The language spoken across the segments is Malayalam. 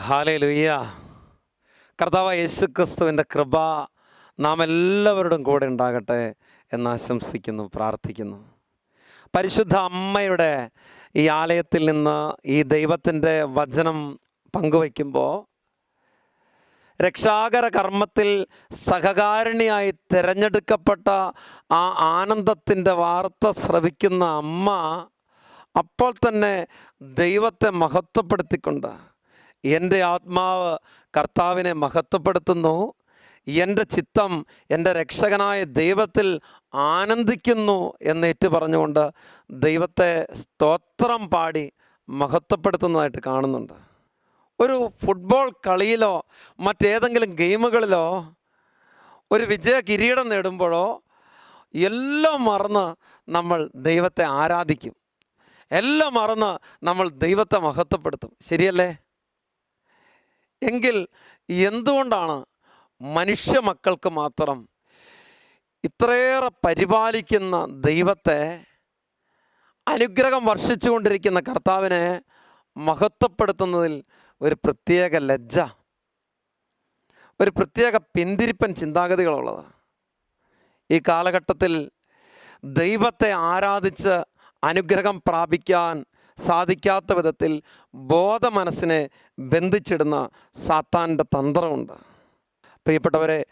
ഹാലേ ലുയ്യ കർത്താവ് യേശു ക്രിസ്തുവിന്റെ കൃപ നാം എല്ലാവരുടെയും കൂടെ ഉണ്ടാകട്ടെ എന്ന് ആശംസിക്കുന്നു പ്രാർത്ഥിക്കുന്നു. പരിശുദ്ധ അമ്മയുടെ ഈ ആലയത്തിൽ നിന്ന് ഈ ദൈവത്തിന്റെ വചനം പങ്കുവയ്ക്കുമ്പോൾ രക്ഷാകര കർമ്മത്തിൽ സഹകാരിണിയായി തിരഞ്ഞെടുക്കപ്പെട്ട ആ ആനന്ദത്തിന്റെ വാർത്ത ശ്രവിക്കുന്ന അമ്മ അപ്പോൾ തന്നെ ദൈവത്തെ മഹത്വപ്പെടുത്തിക്കൊണ്ട് എന്റെ ആത്മാവ് കർത്താവിനെ മഹത്വപ്പെടുത്തുന്നു. എന്റെ ചിത്തം എന്റെ രക്ഷകനായ ദൈവത്തിൽ ആനന്ദിക്കുന്നു എന്നേറ്റ് പറഞ്ഞുകൊണ്ട് ദൈവത്തെ സ്തോത്രം പാടി മഹത്വപ്പെടുത്തുന്നതായിട്ട് കാണുന്നുണ്ട്. ഒരു ഫുട്ബോൾ കളിയിലോ മറ്റേതെങ്കിലും ഗെയിമുകളിലോ ഒരു വിജയ കിരീടം നേടുമ്പോഴോ എല്ലാം മറന്ന് നമ്മൾ ദൈവത്തെ ആരാധിക്കും. എല്ലാം മറന്ന് നമ്മൾ ദൈവത്തെ മഹത്വപ്പെടുത്തും. ശരിയല്ലേ? എങ്കിൽ എന്തുകൊണ്ടാണ് മനുഷ്യ മക്കൾക്ക് മാത്രം ഇത്രയേറെ പരിപാലിക്കുന്ന ദൈവത്തെ അനുഗ്രഹം വർഷിച്ചുകൊണ്ടിരിക്കുന്ന കർത്താവിനെ മഹത്വപ്പെടുത്തുന്നതിൽ ഒരു പ്രത്യേക ലജ്ജ ഒരു പ്രത്യേക പിന്തിരിപ്പൻ ചിന്താഗതികളുള്ളത്. ഈ കാലഘട്ടത്തിൽ ദൈവത്തെ ആരാധിച്ച് അനുഗ്രഹം പ്രാപിക്കാൻ സാധിക്കാത്ത വിധത്തിൽ ബോധ മനസ്സിനെ ബന്ധിച്ചിടുന്ന സാത്താന്റെ തന്ത്രമുണ്ട്. പ്രിയപ്പെട്ടവരെ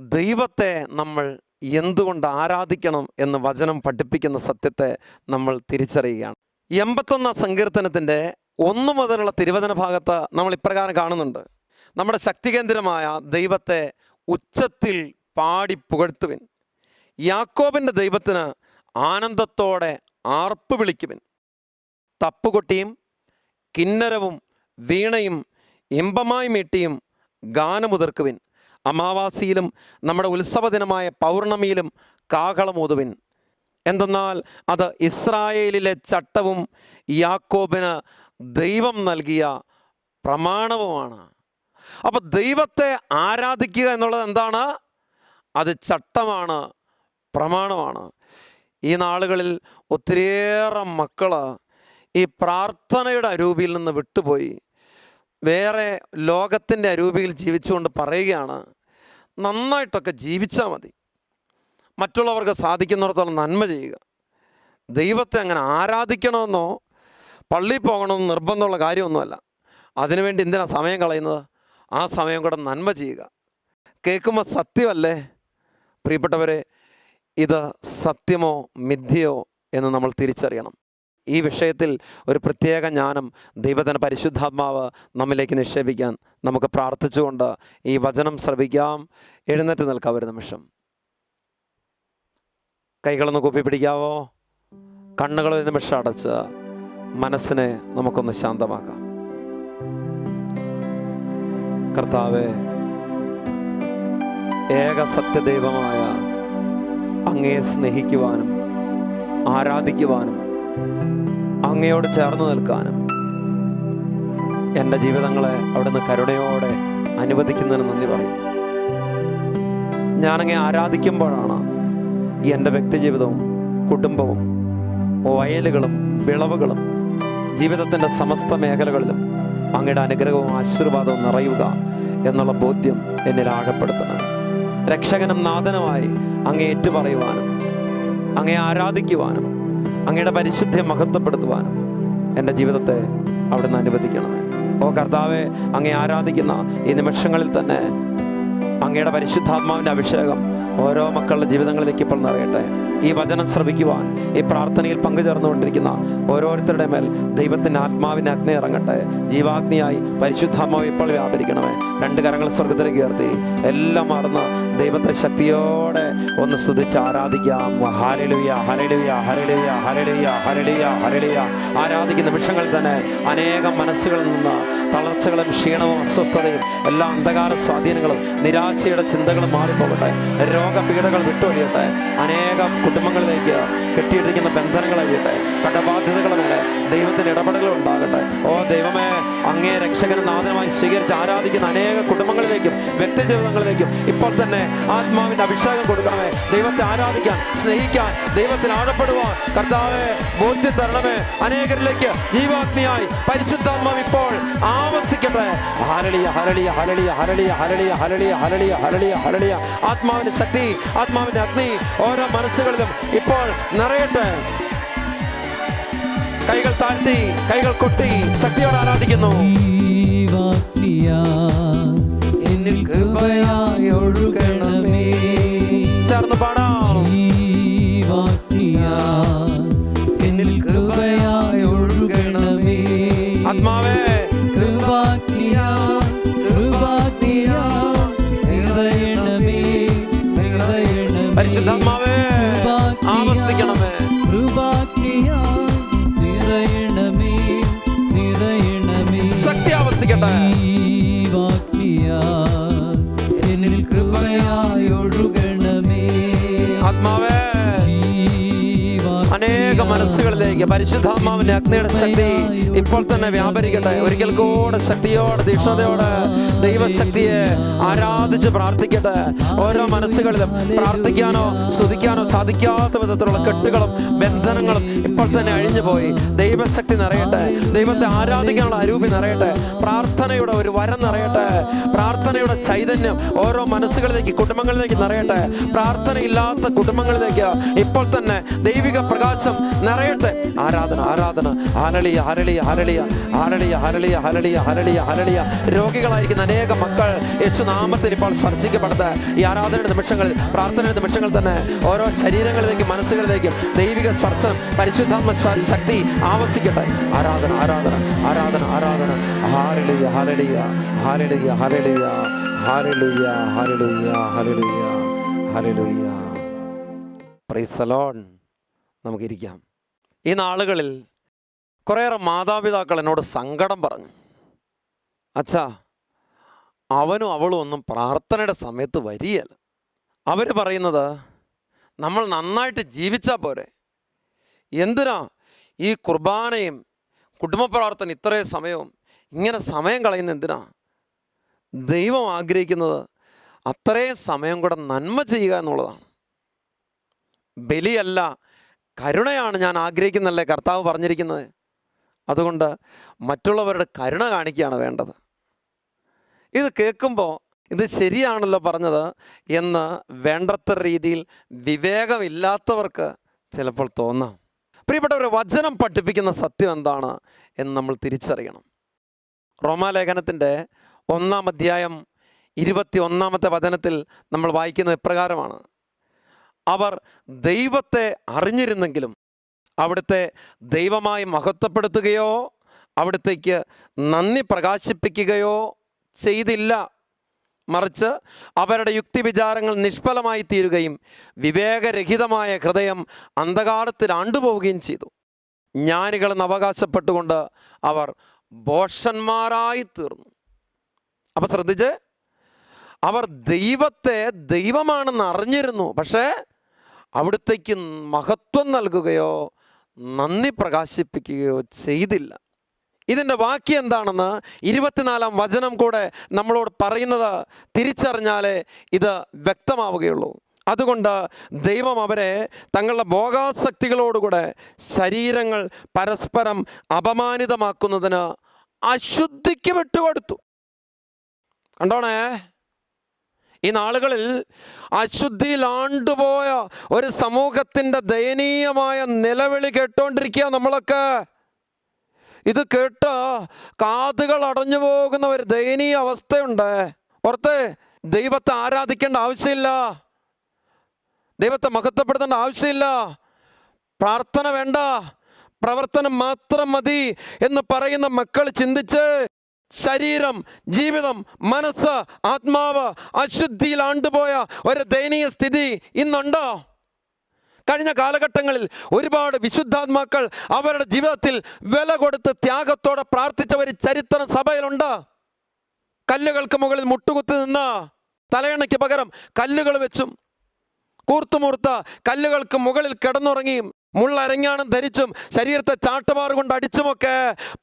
ദൈവത്തെ നമ്മൾ എന്തുകൊണ്ട് ആരാധിക്കണം എന്ന് വചനം പഠിപ്പിക്കുന്ന സത്യത്തെ നമ്മൾ തിരിച്ചറിയുകയാണ്. എൺപത്തൊന്നാം സങ്കീർത്തനത്തിന്റെ ഒന്ന് മുതലുള്ള തിരുവചന ഭാഗത്ത് നമ്മൾ ഇപ്രകാരം കാണുന്നുണ്ട്. നമ്മുടെ ശക്തികേന്ദ്രമായ ദൈവത്തെ ഉച്ചത്തിൽ പാടി പുകഴ്ത്തുവിൻ. യാക്കോബിന്റെ ദൈവത്തിന് ആനന്ദത്തോടെ ആർപ്പ് വിളിക്കുവിൻ. തപ്പുകൊട്ടിയും കിന്നരവും വീണയും ഇമ്പമായി മീട്ടിയും ഗാനമുതിർക്കുവിൻ. അമാവാസിയിലും നമ്മുടെ ഉത്സവ ദിനമായ പൗർണമിയിലും കാഹളമൂതുവിൻ. എന്തെന്നാൽ അത് ഇസ്രായേലിലെ ചട്ടവും യാക്കോബിന് ദൈവം നൽകിയ പ്രമാണവുമാണ്. അപ്പോൾ ദൈവത്തെ ആരാധിക്കുക എന്നുള്ളത് എന്താണ്? അത് ചട്ടമാണ് പ്രമാണമാണ്. ഈ നാളുകളിൽ ഒത്തിരിയേറെ മക്കൾ ഈ പ്രാർത്ഥനയുടെ അരൂപിയിൽ നിന്ന് വിട്ടുപോയി. വേറെ ലോകത്തിന്റെ അരൂപിയിൽ ജീവിച്ചുകൊണ്ട് പറയുകയാണ് നന്നായിട്ടൊക്കെ ജീവിച്ചാൽ മതി. മറ്റുള്ളവർക്ക് സാധിക്കുന്നിടത്തോളം നന്മ ചെയ്യുക. ദൈവത്തെ അങ്ങനെ ആരാധിക്കണമെന്നോ പള്ളിയിൽ പോകണമെന്നോ നിർബന്ധമുള്ള കാര്യമൊന്നുമല്ല. അതിനുവേണ്ടി എന്തിനാ സമയം കളയുന്നത്? ആ സമയം കൂടെ നന്മ ചെയ്യുക. കേൾക്കുമ്പോൾ സത്യമല്ലേ? പ്രിയപ്പെട്ടവരെ ഇത് സത്യമോ മിഥ്യയോ എന്ന് നമ്മൾ തിരിച്ചറിയണം. ഈ വിഷയത്തിൽ ഒരു പ്രത്യേക ജ്ഞാനം ദൈവത്തിന്റെ പരിശുദ്ധാത്മാവ് നമ്മിലേക്ക് നിക്ഷേപിക്കാൻ നമുക്ക് പ്രാർത്ഥിച്ചുകൊണ്ട് ഈ വചനം ശ്രവിക്കാം. എഴുന്നേറ്റ് നിൽക്കാം ഒരു നിമിഷം. കൈകളൊന്ന് കൂപ്പി പിടിക്കാവോ? കണ്ണുകൾ ഒരു നിമിഷം അടച്ച് മനസ്സിനെ നമുക്കൊന്ന് ശാന്തമാക്കാം. കർത്താവെ ഏക സത്യദൈവമായ അങ്ങയെ സ്നേഹിക്കുവാനും ആരാധിക്കുവാനും അങ്ങയോട് ചേർന്ന് നിൽക്കാനും എന്റെ ജീവിതങ്ങളെ അവിടുന്ന് കരുണയോടെ അനുവദിക്കുന്നതിന് നന്ദി പറയും. ഞാനങ്ങെ ആരാധിക്കുമ്പോഴാണ് എന്റെ വ്യക്തിജീവിതവും കുടുംബവും വയലുകളും വിളവുകളും ജീവിതത്തിന്റെ സമസ്ത മേഖലകളിലും അങ്ങയുടെ അനുഗ്രഹവും ആശീർവാദവും നിറയുക എന്നുള്ള ബോധ്യം എന്നിൽ ആഴപ്പെടുത്തണം. രക്ഷകനും നാഥനുമായി അങ്ങേ ഏറ്റുപറയുവാനും അങ്ങേ ആരാധിക്കുവാനും അങ്ങയുടെ പരിശുദ്ധിയെ മഹത്വപ്പെടുത്തുവാനും എന്റെ ജീവിതത്തെ അവിടുന്ന് അനുവദിക്കണമേ. ഓ കർത്താവെ അങ്ങേ ആരാധിക്കുന്ന ഈ നിമിഷങ്ങളിൽ തന്നെ അങ്ങയുടെ പരിശുദ്ധാത്മാവിന്റെ അഭിഷേകം ഓരോ മക്കളുടെ ജീവിതങ്ങളിലേക്ക് ഇപ്പോൾ നിറയട്ടെ. ഈ വചനം ശ്രവിക്കുവാൻ ഈ പ്രാർത്ഥനയിൽ പങ്കുചേർന്നുകൊണ്ടിരിക്കുന്ന ഓരോരുത്തരുടെ മേൽ ദൈവത്തിന്റെ ആത്മാവിന്റെ അഗ്നി ഇറങ്ങട്ടെ. ജീവാഗ്നിയായി പരിശുദ്ധാത്മാവ് ഇപ്പോൾ വ്യാപരിക്കണമേ. രണ്ട് കരങ്ങൾ സ്വർഗത്തിലേക്ക് ഉയർത്തി. എല്ലാം മറന്ന് ദൈവത്തെ ശക്തിയോടെ ഒന്ന് സ്തുതിച്ച് ആരാധിക്കാം. ഹരളിയ ഹരളിയ ഹരളിയ ഹരളിയ ഹരളിയ ഹരളിയ ആരാധിക്കുന്ന നിമിഷങ്ങളിൽ തന്നെ അനേകം മനസ്സുകളിൽ നിന്ന് തളർച്ചകളും ക്ഷീണവും അസ്വസ്ഥതയും എല്ലാ അന്ധകാര സ്വാധീനങ്ങളും നിരാശയുടെ ചിന്തകളും മാറിപ്പോകട്ടെ. രോഗപീഠകൾ വിട്ടൊഴിയട്ടെ അനേകം കുടുംബങ്ങളിലേക്ക് കെട്ടിയിട്ടിരിക്കുന്ന ബന്ധനങ്ങൾ അഴിയട്ടെ കടബാധ്യതകളുടെ മേലെ ദൈവത്തിന്റെ ഇടപെടലുകൾ ഉണ്ടാകട്ടെ. ഓ ദൈവമേ അങ്ങേ രക്ഷകനും നാഥനമായി സ്വീകരിച്ച് ആരാധിക്കുന്ന അനേക കുടുംബങ്ങളിലേക്കും വ്യക്തിജീവിതങ്ങളിലേക്കും ഇപ്പോൾ തന്നെ ആത്മാവിന്റെ അഭിഷേകം കൊടുക്കണമേ. ദൈവത്തെ ആരാധിക്കാൻ സ്നേഹിക്കാൻ ദൈവത്തിൽ ആഴപ്പെടുവാൻ കർത്താവെ ബോധ്യം തരണമേ. അനേകരിലേക്ക് ജീവാഗ്നിയായി പരിശുദ്ധാത്മാവ് ഇപ്പോൾ ആവർത്തിക്കട്ടെ ഹരളിയ ഹരളിയ ഹരളിയ ഹരളിയ ഹരളിയ ഹരളിയ ഹരളിയ ഹരളിയ ഹരളിയ ആത്മാവിന്റെ ശക്തി ആത്മാവിന്റെ അഗ്നി ഓരോ മനസ്സുകളിലും ഇപ്പോൾ നിറയട്ടെ. കൈകൾ താഴ്ത്തി കൈകൾ കൊട്ടി ശക്തിയോടെ ആരാധിക്കുന്നു. എന്നിൽ കൃപയായി ഒഴുകണമേ. ചേർന്ന് പാടാം. എന്നിൽ കൃപയായി ഒഴുകണമേ. ആത്മാവേ. നിറയണമേ നിറയണമേ. പരിശുദ്ധാത്മാവേ ആവസിക്കണമേ that. മനസ്സുകളിലേക്ക് പരിശുദ്ധാത്മാവിന്റെ അഗ്നിയുടെ ശക്തി ഇപ്പോൾ തന്നെ വ്യാപരിക്കട്ടെ. ഒരിക്കൽ കൂടെ ശക്തിയോടെ തീക്ഷ്ണതയോടെ ദൈവശക്തിയെ ആരാധിച്ച് പ്രാർത്ഥിക്കട്ടെ. ഓരോ മനസ്സുകളിലും പ്രാർത്ഥിക്കാനോ സ്തുതിക്കാനോ സാധിക്കാത്ത വിധത്തിലുള്ള കെട്ടുകളും ബന്ധനങ്ങളും ഇപ്പോൾ തന്നെ അഴിഞ്ഞു പോയി. ദൈവശക്തി നിറയട്ടെ. ദൈവത്തെ ആരാധിക്കാനുള്ള അരൂപി നിറയട്ടെ. പ്രാർത്ഥനയുടെ ഒരു വരം നിറയട്ടെ. പ്രാർത്ഥനയുടെ ചൈതന്യം ഓരോ മനസ്സുകളിലേക്ക് കുടുംബങ്ങളിലേക്ക് നിറയട്ടെ. പ്രാർത്ഥനയില്ലാത്ത കുടുംബങ്ങളിലേക്ക് ഇപ്പോൾ തന്നെ ദൈവിക പ്രകാശം നിറയട്ടെ ആരാധന ആരാധന. ഹരളിയ ഹരളിയ ഹരളിയ ഹരളിയ ഹരളിയ ഹരളിയ ഹരളിയ ഹരളിയ രോഗികളായിരിക്കുന്ന അനേക മക്കൾ യേശു നാമത്തിൽ ഇപ്പോൾ സ്പർശിക്കപ്പെടുത്ത ഈ ആരാധനയുടെ നിമിഷങ്ങളിൽ പ്രാർത്ഥനയുടെ നിമിഷങ്ങൾ തന്നെ ഓരോ ശരീരങ്ങളിലേക്കും മനസ്സുകളിലേക്കും ദൈവിക സ്പർശം പരിശുദ്ധാത്മ ശക്തി ആവർത്തിക്കട്ടെ ആരാധന ആരാധന ആരാധന ആരാധന. ഹാരളിയ ഹരളിയ ഹരളിയ ഹരളിയ ഹരളിയ ഹരളിയ ഹരളിയ ഹരളിയ പ്രൈസലോൺ നമുക്കിരിക്കാം. ഈ നാളുകളിൽ കുറേയേറെ മാതാപിതാക്കൾ എന്നോട് സങ്കടം പറഞ്ഞു. അച്ഛാ അവനും അവളും ഒന്നും പ്രാർത്ഥനയുടെ സമയത്ത് വരികയല്ല. അവർ പറയുന്നത് നമ്മൾ നന്നായിട്ട് ജീവിച്ചാൽ പോരെ. എന്തിനാ ഈ കുർബാനയും കുടുംബ പ്രാർത്ഥന ഇത്രയും സമയവും ഇങ്ങനെ സമയം കളയുന്ന എന്തിനാ? ദൈവം ആഗ്രഹിക്കുന്നത് അത്രയും സമയം കൂടെ നന്മ ചെയ്യുക എന്നുള്ളതാണ്. ബലിയല്ല കരുണയാണ് ഞാൻ ആഗ്രഹിക്കുന്നല്ലേ കർത്താവ് പറഞ്ഞിരിക്കുന്നത്? അതുകൊണ്ട് മറ്റുള്ളവരുടെ കരുണ കാണിക്കുകയാണ് വേണ്ടത്. ഇത് കേൾക്കുമ്പോൾ ഇത് ശരിയാണല്ലോ പറഞ്ഞത് എന്ന് വേണ്ടത്ര രീതിയിൽ വിവേകമില്ലാത്തവർക്ക് ചിലപ്പോൾ തോന്നാം. പ്രിയപ്പെട്ടവരെ വചനം പഠിപ്പിക്കുന്ന സത്യം എന്താണ് എന്ന് നമ്മൾ തിരിച്ചറിയണം. റോമാലേഖനത്തിന്റെ ഒന്നാം അധ്യായം ഇരുപത്തി ഒന്നാമത്തെ വചനത്തിൽ നമ്മൾ വായിക്കുന്നത് ഇപ്രകാരമാണ്. അവർ ദൈവത്തെ അറിഞ്ഞിരുന്നെങ്കിലും അവിടുത്തെ ദൈവമായി മഹത്വപ്പെടുത്തുകയോ അവിടത്തേക്ക് നന്ദി പ്രകാശിപ്പിക്കുകയോ ചെയ്തില്ല. മറിച്ച് അവരുടെ യുക്തിവിചാരങ്ങൾ നിഷ്ഫലമായി തീരുകയും വിവേകരഹിതമായ ഹൃദയം അന്ധകാരത്തിൽ ആണ്ടുപോവുകയും ചെയ്തു. ജ്ഞാനികളെന്ന് അവകാശപ്പെട്ടുകൊണ്ട് അവർ ബോഷന്മാരായി തീർന്നു. അപ്പം ശ്രദ്ധിച്ച് അവർ ദൈവത്തെ ദൈവമാണെന്ന് അറിഞ്ഞിരുന്നു. പക്ഷേ അവിടുത്തേക്ക് മഹത്വം നൽകുകയോ നന്ദി പ്രകാശിപ്പിക്കുകയോ ചെയ്തില്ല. ഇതിന്റെ ബാക്കി എന്താണെന്ന് ഇരുപത്തിനാലാം വചനം കൂടെ നമ്മളോട് പറയുന്നത് തിരിച്ചറിഞ്ഞാലേ ഇത് വ്യക്തമാവുകയുള്ളൂ. അതുകൊണ്ട് ദൈവം അവരെ തങ്ങളുടെ ഭോഗാസക്തികളോടുകൂടെ ശരീരങ്ങൾ പരസ്പരം അപമാനിതമാക്കുന്നതിന് അശുദ്ധിക്ക് വിട്ടുകൊടുത്തു. കണ്ടോണേ? ഈ നാളുകളിൽ അശുദ്ധിയിൽ ആണ്ടുപോയ ഒരു സമൂഹത്തിന്റെ ദയനീയമായ നിലവിളി കേട്ടോണ്ടിരിക്കുക നമ്മളൊക്കെ. ഇത് കേട്ട കാതുകൾ അടഞ്ഞു പോകുന്ന ഒരു ദയനീയ അവസ്ഥയുണ്ട്. പുറത്ത് ദൈവത്തെ ആരാധിക്കേണ്ട ആവശ്യമില്ല. ദൈവത്തെ മഹത്വപ്പെടുത്തേണ്ട ആവശ്യമില്ല. പ്രാർത്ഥന വേണ്ട. പ്രവർത്തനം മാത്രം മതി എന്ന് പറയുന്ന മക്കൾ ചിന്തിച്ച് ശരീരം ജീവിതം മനസ്സ് ആത്മാവ് അശുദ്ധിയിൽ ആണ്ടുപോയ ഒരു ദയനീയ സ്ഥിതി ഇന്നുണ്ടോ? കഴിഞ്ഞ കാലഘട്ടങ്ങളിൽ ഒരുപാട് വിശുദ്ധാത്മാക്കൾ അവരുടെ ജീവിതത്തിൽ വില കൊടുത്ത് ത്യാഗത്തോടെ പ്രാർത്ഥിച്ച ഒരു ചരിത്രം സഭയിലുണ്ട്. കല്ലുകൾക്ക് മുകളിൽ മുട്ടുകുത്തി നിന്ന തലയണയ്ക്ക് പകരം കല്ലുകൾ വെച്ചും കൂർത്തുമൂർത്ത കല്ലുകൾക്ക് മുകളിൽ കിടന്നുറങ്ങിയും മുള്ളരഞ്ഞാണം ധരിച്ചും ശരീരത്തെ ചാട്ടമാറ് കൊണ്ട് അടിച്ചുമൊക്കെ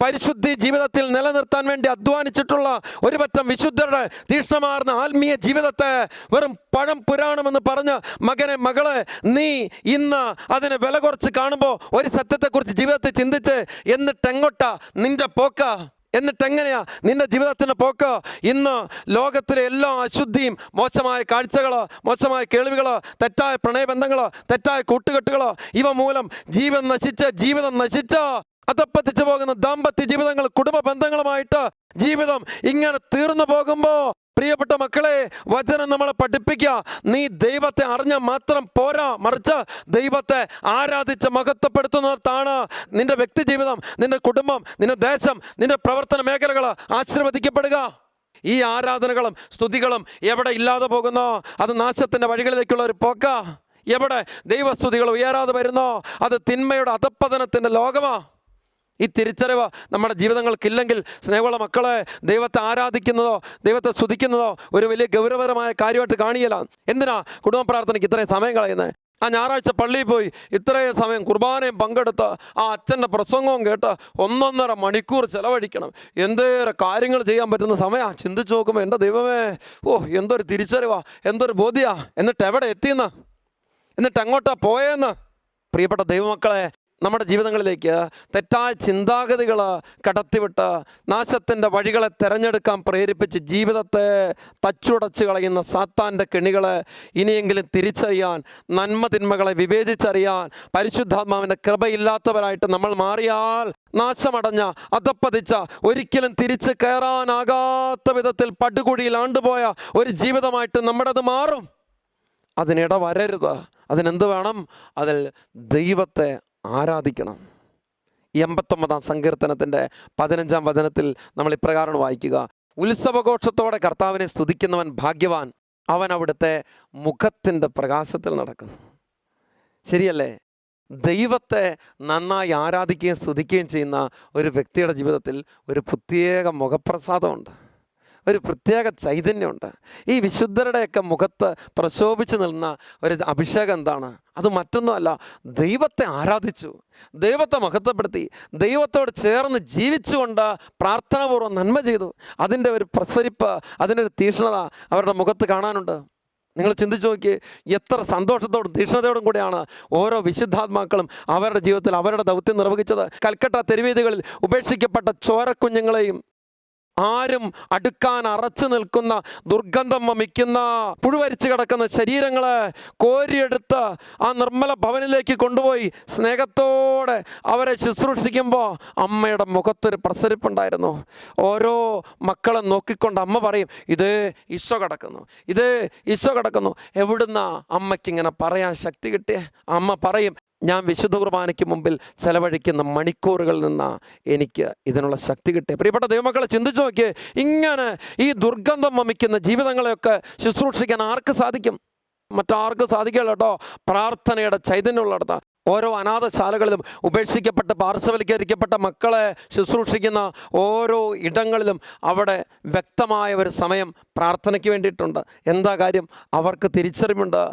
പരിശുദ്ധി ജീവിതത്തിൽ നിലനിർത്താൻ വേണ്ടി അധ്വാനിച്ചിട്ടുള്ള ഒരുപറ്റം വിശുദ്ധരുടെ തീഷ്ണമാർന്ന ആത്മീയ ജീവിതത്തെ വെറും പഴം പുരാണമെന്ന് പറഞ്ഞ് മകനെ മകളെ നീ ഇന്ന് അതിനെ വില കുറച്ച് കാണുമ്പോൾ ഒരു സത്യത്തെക്കുറിച്ച് ജീവിതത്തെ ചിന്തിച്ച് എന്നിട്ട് എങ്ങോട്ടാ നിന്റെ പോക്ക? എന്നിട്ട് എങ്ങനെയാ നിന്റെ ജീവിതത്തിന്റെ പോക്ക് ഇന്ന് ലോകത്തിലെ എല്ലാ അശുദ്ധിയും മോശമായ കാഴ്ചകൾ മോശമായ കേൾവികൾ തെറ്റായ പ്രണയബന്ധങ്ങൾ തെറ്റായ കൂട്ടുകെട്ടുകൾ ഇവ മൂലം ജീവൻ നശിച്ച് ജീവിതം നശിച്ച്. അതപ്പത്തിച്ചു പോകുന്ന ദാമ്പത്യ ജീവിതങ്ങൾ കുടുംബ ബന്ധങ്ങളുമായിട്ട് ജീവിതം ഇങ്ങനെ തീർന്നു പോകുമ്പോൾ പ്രിയപ്പെട്ട മക്കളെ വചനം നമ്മളെ പഠിപ്പിക്കുക. നീ ദൈവത്തെ അറിഞ്ഞ മാത്രം പോരാ. മറിച്ച് ദൈവത്തെ ആരാധിച്ച് മഹത്വപ്പെടുത്തുന്നതാണ് നിന്റെ വ്യക്തി ജീവിതം നിന്റെ കുടുംബം നിന്റെ ദേശം നിന്റെ പ്രവർത്തന മേഖലകൾ ആശീർവദിക്കപ്പെടുക. ഈ ആരാധനകളും സ്തുതികളും എവിടെ ഇല്ലാതെ പോകുന്നോ? അത് നാശത്തിന്റെ വഴികളിലേക്കുള്ള ഒരു പോക്ക. എവിടെ ദൈവസ്തുതികൾ ഉയരാതെ വരുന്നോ? അത് തിന്മയുടെ അധപ്പതനത്തിന്റെ ലോകമാ. ഈ തിരിച്ചറിവ് നമ്മുടെ ജീവിതങ്ങൾക്കില്ലെങ്കിൽ സ്നേഹമുള്ള മക്കളെ ദൈവത്തെ ആരാധിക്കുന്നതോ ദൈവത്തെ സ്തുതിക്കുന്നതോ ഒരു വലിയ ഗൗരവപരമായ കാര്യമായിട്ട് കാണിയല്ല. എന്തിനാ കുടുംബ പ്രാർത്ഥനയ്ക്ക് ഇത്രയും സമയം കളയുന്നത് ആ ഞായറാഴ്ച പള്ളിയിൽ പോയി ഇത്രയും സമയം കുർബാനയും പങ്കെടുത്ത് ആ അച്ഛന്റെ പ്രസംഗവും കേട്ട് ഒന്നൊന്നര മണിക്കൂർ ചിലവഴിക്കണം. എന്തേറെ കാര്യങ്ങൾ ചെയ്യാൻ പറ്റുന്ന സമയമാണ് ചിന്തിച്ച് നോക്കുമ്പോൾ എന്റെ ദൈവമേ ഓ എന്തൊരു തിരിച്ചറിവാ എന്തൊരു ബോധ്യാ. എന്നിട്ട് എവിടെ എത്തിയെന്ന്? എന്നിട്ട് എങ്ങോട്ടാ പോയെന്ന്? പ്രിയപ്പെട്ട ദൈവമക്കളെ നമ്മുടെ ജീവിതങ്ങളിലേക്ക് തെറ്റായ ചിന്താഗതികൾ കടത്തിവിട്ട് നാശത്തിന്റെ വഴികളെ തിരഞ്ഞെടുക്കാൻ പ്രേരിപ്പിച്ച് ജീവിതത്തെ തച്ചുടച്ച് കളയുന്ന സാത്താന്റെ കെണികളെ ഇനിയെങ്കിലും തിരിച്ചറിയാൻ നന്മതിന്മകളെ വിവേചിച്ചറിയാൻ പരിശുദ്ധാത്മാവിന്റെ കൃപയില്ലാത്തവരായിട്ട് നമ്മൾ മാറിയാൽ നാശമടഞ്ഞ അതപ്പതിച്ച ഒരിക്കലും തിരിച്ച് കയറാനാകാത്ത വിധത്തിൽ പടുകുഴിയിൽ ആണ്ടുപോയ ഒരു ജീവിതമായിട്ട് നമ്മുടേത് മാറും. അതിനിട വരരുത്. അതിനെന്ത് വേണം? അതിൽ ദൈവത്തെ ആരാധിക്കണം. എൺപത്തൊമ്പതാം സങ്കീർത്തനത്തിന്റെ പതിനഞ്ചാം വചനത്തിൽ നമ്മൾ ഇപ്രകാരം വായിക്കുക. ഉത്സവഘോഷത്തോടെ കർത്താവിനെ സ്തുതിക്കുന്നവൻ ഭാഗ്യവാൻ. അവൻ അവിടുത്തെ മുഖത്തിന്റെ പ്രകാശത്തിൽ നടക്കുന്നു. ശരിയല്ലേ? ദൈവത്തെ നന്നായി ആരാധിക്കുകയും സ്തുതിക്കുകയും ചെയ്യുന്ന ഒരു വ്യക്തിയുടെ ജീവിതത്തിൽ ഒരു പ്രത്യേക മുഖപ്രസാദമുണ്ട്. ഒരു പ്രത്യേക ചൈതന്യമുണ്ട്. ഈ വിശുദ്ധരുടെയൊക്കെ മുഖത്ത് പ്രശോഭിച്ച് നിന്ന ഒരു അഭിഷേകം എന്താണ്? അത് മറ്റൊന്നുമല്ല ദൈവത്തെ ആരാധിച്ചു ദൈവത്തെ മഹത്വപ്പെടുത്തി ദൈവത്തോട് ചേർന്ന് ജീവിച്ചുകൊണ്ട് പ്രാർത്ഥനാപൂർവം നന്മ ചെയ്തു. അതിന്റെ ഒരു പ്രസരിപ്പ് അതിന്റെ ഒരു തീക്ഷ്ണത അവരുടെ മുഖത്ത് കാണാനുണ്ട്. നിങ്ങൾ ചിന്തിച്ചു നോക്കി എത്ര സന്തോഷത്തോടും തീക്ഷ്ണതയോടും കൂടിയാണ് ഓരോ വിശുദ്ധാത്മാക്കളും അവരുടെ ജീവിതത്തിൽ അവരുടെ ദൗത്യം നിർവഹിച്ചത്. കൽക്കട്ട തെരുവീതികളിൽ ഉപേക്ഷിക്കപ്പെട്ട ചോരക്കുഞ്ഞുങ്ങളെയും ആരും അടുക്കാൻ അറച്ചു നിൽക്കുന്ന ദുർഗന്ധം വമിക്കുന്ന പുഴുവരിച്ചു കിടക്കുന്ന ശരീരങ്ങളെ കോരിയെടുത്ത് ആ നിർമ്മല ഭവനിലേക്ക് കൊണ്ടുപോയി സ്നേഹത്തോടെ അവരെ ശുശ്രൂഷിക്കുമ്പോൾ അമ്മയുടെ മുഖത്തൊരു പ്രസരിപ്പുണ്ടായിരുന്നു. ഓരോ മക്കളെ നോക്കിക്കൊണ്ട് അമ്മ പറയും ഇത് ഈശോ കിടക്കുന്നു ഇത് ഈശോ കിടക്കുന്നു. എവിടുന്ന അമ്മയ്ക്കിങ്ങനെ പറയാൻ ശക്തി കിട്ടിയ? അമ്മ പറയും ഞാൻ വിശുദ്ധ കുർബാനയ്ക്ക് മുമ്പിൽ ചെലവഴിക്കുന്ന മണിക്കൂറുകളിൽ നിന്ന് എനിക്ക് ഇതിനുള്ള ശക്തി കിട്ടി പ്രിയപ്പെട്ട ദൈവമക്കളെ ചിന്തിച്ചു നോക്കിയേ. ഇങ്ങനെ ഈ ദുർഗന്ധം വമിക്കുന്ന ജീവിതങ്ങളെയൊക്കെ ശുശ്രൂഷിക്കാൻ ആർക്ക് സാധിക്കും? മറ്റാർക്ക് സാധിക്കില്ല കേട്ടോ. പ്രാർത്ഥനയുടെ ചൈതന്യമുള്ളിടത്ത്. ഓരോ അനാഥശാലകളിലും ഉപേക്ഷിക്കപ്പെട്ട പാർശ്വവൽക്കരിക്കപ്പെട്ട മക്കളെ ശുശ്രൂഷിക്കുന്ന ഓരോ ഇടങ്ങളിലും അവിടെ വ്യക്തമായ ഒരു സമയം പ്രാർത്ഥനയ്ക്ക് വേണ്ടിയിട്ടുണ്ട്. എന്താ കാര്യം? അവർക്ക് തിരിച്ചറിവുണ്ട്.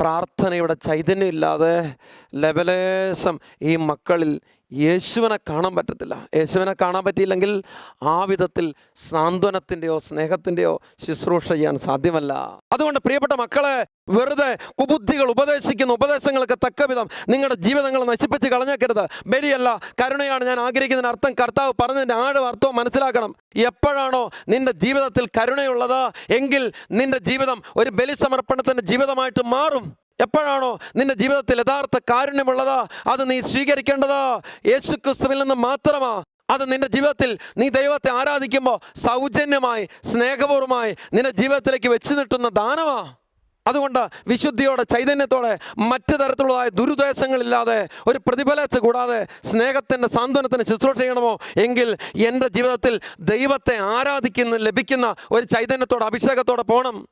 പ്രാർത്ഥനയുടെ ചൈതന്യമില്ലാതെ ലവലേശം ഈ മക്കളിൽ യേശുവിനെ കാണാൻ പറ്റത്തില്ല. യേശുവിനെ കാണാൻ പറ്റിയില്ലെങ്കിൽ ആ വിധത്തിൽ സാന്ത്വനത്തിന്റെയോ സ്നേഹത്തിന്റെയോ ശുശ്രൂഷ ചെയ്യാൻ സാധ്യമല്ല. അതുകൊണ്ട് പ്രിയപ്പെട്ട മക്കളെ വെറുതെ കുബുദ്ധികൾ ഉപദേശിക്കുന്ന ഉപദേശങ്ങൾക്ക് തക്ക വിധം നിങ്ങളുടെ ജീവിതങ്ങൾ നശിപ്പിച്ച് കളഞ്ഞേക്കരുത്. ബലിയല്ല കരുണയാണ് ഞാൻ ആഗ്രഹിക്കുന്നതിന് അർത്ഥം കർത്താവ് പറഞ്ഞതിന്റെ ആഴം അർത്ഥവും മനസ്സിലാക്കണം. എപ്പോഴാണോ നിന്റെ ജീവിതത്തിൽ കരുണയുള്ളത് എങ്കിൽ നിന്റെ ജീവിതം ഒരു ബലി സമർപ്പണത്തിന്റെ ജീവിതമായിട്ട് മാറും. എപ്പോഴാണോ നിന്റെ ജീവിതത്തിൽ യഥാർത്ഥ കാരുണ്യമുള്ളത്? അത് നീ സ്വീകരിക്കേണ്ടത്? യേശു ക്രിസ്തുവിൽ നിന്ന് മാത്രമാ. അത് നിന്റെ ജീവിതത്തിൽ നീ ദൈവത്തെ ആരാധിക്കുമ്പോൾ സൗജന്യമായി സ്നേഹപൂർവമായി നിന്റെ ജീവിതത്തിലേക്ക് വെച്ച് നിട്ടുന്ന ദാനമാ. അതുകൊണ്ട് വിശുദ്ധിയോടെ ചൈതന്യത്തോടെ മറ്റു തരത്തിലുള്ളതായ ദുരുദ്ദേശങ്ങളില്ലാതെ ഒരു പ്രതിഫലച്ച കൂടാതെ സ്നേഹത്തിന്റെ സാന്ത്വനത്തിന് ശുശ്രൂഷ ചെയ്യണമോ? എങ്കിൽ എന്റെ ജീവിതത്തിൽ ദൈവത്തെ ആരാധിക്കുന്ന ലഭിക്കുന്ന ഒരു ചൈതന്യത്തോടെ അഭിഷേകത്തോടെ പോകണം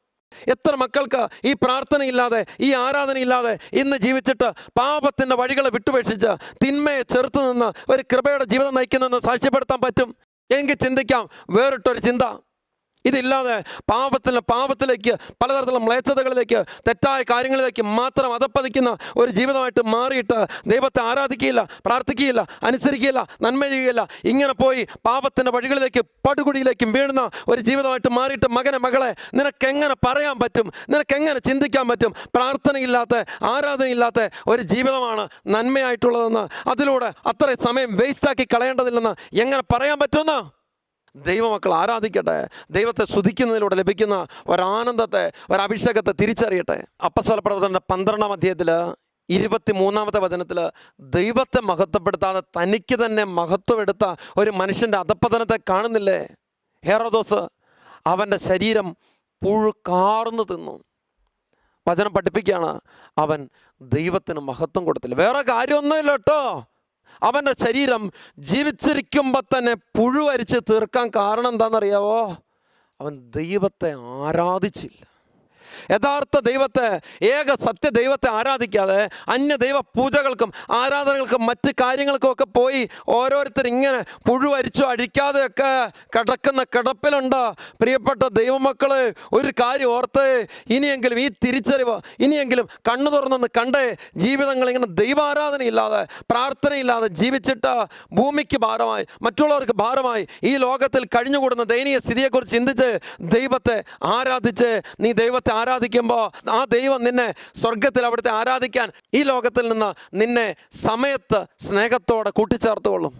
എത്ര മക്കൾക്ക് ഈ പ്രാർത്ഥനയില്ലാതെ ഈ ആരാധനയില്ലാതെ ഇന്ന് ജീവിച്ചിട്ട് പാപത്തിന്റെ വഴികളെ വിട്ടുപേക്ഷിച്ച് തിന്മയെ ചെറുത്തു നിന്ന് ഒരു കൃപയുടെ ജീവിതം നയിക്കുന്നെന്ന് സാക്ഷ്യപ്പെടുത്താൻ പറ്റും? എങ്കിൽ ചിന്തിക്കാം വേറിട്ടൊരു ചിന്ത. ഇതില്ലാതെ പാപത്തിൽ പാപത്തിലേക്ക് പലതരത്തിലുള്ള മ്ലേച്ഛതകളിലേക്ക് തെറ്റായ കാര്യങ്ങളിലേക്ക് മാത്രം അതപ്പതിക്കുന്ന ഒരു ജീവിതമായിട്ട് മാറിയിട്ട് ദൈവത്തെ ആരാധിക്കുകയില്ല പ്രാർത്ഥിക്കുകയില്ല അനുസരിക്കുകയില്ല നന്മ ചെയ്യുകയില്ല. ഇങ്ങനെ പോയി പാപത്തിന്റെ വഴികളിലേക്ക് പടുകുടിയിലേക്കും വീഴുന്ന ഒരു ജീവിതമായിട്ട് മാറിയിട്ട് മകനെ മകളെ നിനക്കെങ്ങനെ പറയാൻ പറ്റും? നിനക്കെങ്ങനെ ചിന്തിക്കാൻ പറ്റും? പ്രാർത്ഥനയില്ലാത്ത ആരാധനയില്ലാത്ത ഒരു ജീവിതമാണ് നന്മയായിട്ടുള്ളതെന്ന് അതിലൂടെ അത്ര സമയം വേസ്റ്റാക്കി കളയേണ്ടതില്ലെന്ന് എങ്ങനെ പറയാൻ പറ്റുമെന്ന്? ദൈവമക്കൾ ആരാധിക്കട്ടെ? ദൈവത്തെ സ്തുതിക്കുന്നതിലൂടെ ലഭിക്കുന്ന ഒരാനന്ദത്തെ ഒരഭിഷേകത്തെ തിരിച്ചറിയട്ടെ? അപ്പസ്വല പ്രവർത്തനന്റെ പന്ത്രണ്ടാം അധ്യായത്തിൽ ഇരുപത്തി മൂന്നാമത്തെ വചനത്തിൽ ദൈവത്തെ മഹത്വപ്പെടുത്താതെ തനിക്ക് തന്നെ മഹത്വമെടുത്ത ഒരു മനുഷ്യന്റെ അധപ്പതനത്തെ കാണുന്നില്ലേ? ഹെറോദോസ് അവന്റെ ശരീരം പുഴുക്കാർന്നു തിന്നു. വചനം പഠിപ്പിക്കുകയാണ് അവൻ ദൈവത്തിന് മഹത്വം കൊടുത്തില്ല. വേറെ കാര്യമൊന്നുമില്ല കേട്ടോ. അവന്റെ ശരീരം ജീവിച്ചിരിക്കുമ്പോൾ തന്നെ പുഴുവരിച്ച് തീർക്കാൻ കാരണം എന്താണെന്നറിയാവോ? അവൻ ദൈവത്തെ ആരാധിച്ചില്ല. യഥാർത്ഥ ദൈവത്തെ ഏക സത്യ ദൈവത്തെ ആരാധിക്കാതെ അന്യ ദൈവ പൂജകൾക്കും ആരാധനകൾക്കും മറ്റ് കാര്യങ്ങൾക്കും ഒക്കെ പോയി ഓരോരുത്തർ ഇങ്ങനെ പുഴുവരിച്ചു അഴിക്കാതെയൊക്കെ കിടക്കുന്ന കിടപ്പിലുണ്ട്. പ്രിയപ്പെട്ട ദൈവമക്കൾ ഒരു കാര്യം ഓർത്ത് ഇനിയെങ്കിലും ഈ തിരിച്ചറിവ് ഇനിയെങ്കിലും കണ്ണു തുറന്നൊന്ന് കണ്ട് ജീവിതങ്ങൾ ഇങ്ങനെ ദൈവാരാധനയില്ലാതെ പ്രാർത്ഥനയില്ലാതെ ജീവിച്ചിട്ട് ഭൂമിക്ക് ഭാരമായി മറ്റുള്ളവർക്ക് ഭാരമായി ഈ ലോകത്തിൽ കഴിഞ്ഞുകൂടുന്ന ദയനീയ സ്ഥിതിയെക്കുറിച്ച് ചിന്തിച്ച് ദൈവത്തെ ആരാധിച്ച് നീ ദൈവത്തെ ആരാധിക്കുമ്പോൾ ആ ദൈവം നിന്നെ സ്വർഗത്തിൽ അവിടുത്തെ ആരാധിക്കാൻ ഈ ലോകത്തിൽ നിന്ന് നിന്നെ സമയത്ത് സ്നേഹത്തോടെ കൂട്ടിച്ചേർത്തുകൊള്ളും.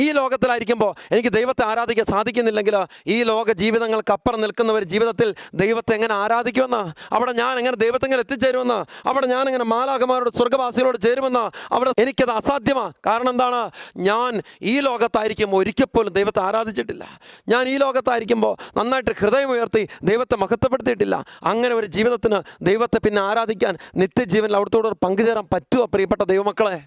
ഈ ലോകത്തിലായിരിക്കുമ്പോൾ എനിക്ക് ദൈവത്തെ ആരാധിക്കാൻ സാധിക്കുന്നില്ലെങ്കിൽ ഈ ലോക ജീവിതങ്ങൾക്കപ്പുറം നിൽക്കുന്നവർ ജീവിതത്തിൽ ദൈവത്തെ എങ്ങനെ ആരാധിക്കുമെന്ന് അവിടെ ഞാൻ എങ്ങനെ ദൈവത്തെ എങ്ങനെ എത്തിച്ചേരുമെന്ന് അവിടെ ഞാൻ എങ്ങനെ മാലാകമാരോട് സ്വർഗവാസികളോട് ചേരുമെന്ന് അവിടെ എനിക്കത് അസാധ്യമാണ് കാരണം എന്താണ്? ഞാൻ ഈ ലോകത്തായിരിക്കുമ്പോൾ ഒരിക്കൽ പോലും ദൈവത്തെ ആരാധിച്ചിട്ടില്ല. ഞാൻ ഈ ലോകത്തായിരിക്കുമ്പോൾ നന്നായിട്ട് ഹൃദയം ഉയർത്തി ദൈവത്തെ മഹത്വപ്പെടുത്തിയിട്ടില്ല. അങ്ങനെ ഒരു ജീവിതത്തിന് ദൈവത്തെ പിന്നെ ആരാധിക്കാൻ നിത്യജീവനിൽ അവിടത്തോട് പങ്കുചേരാൻ പറ്റുമോ പ്രിയപ്പെട്ട ദൈവമക്കളെ?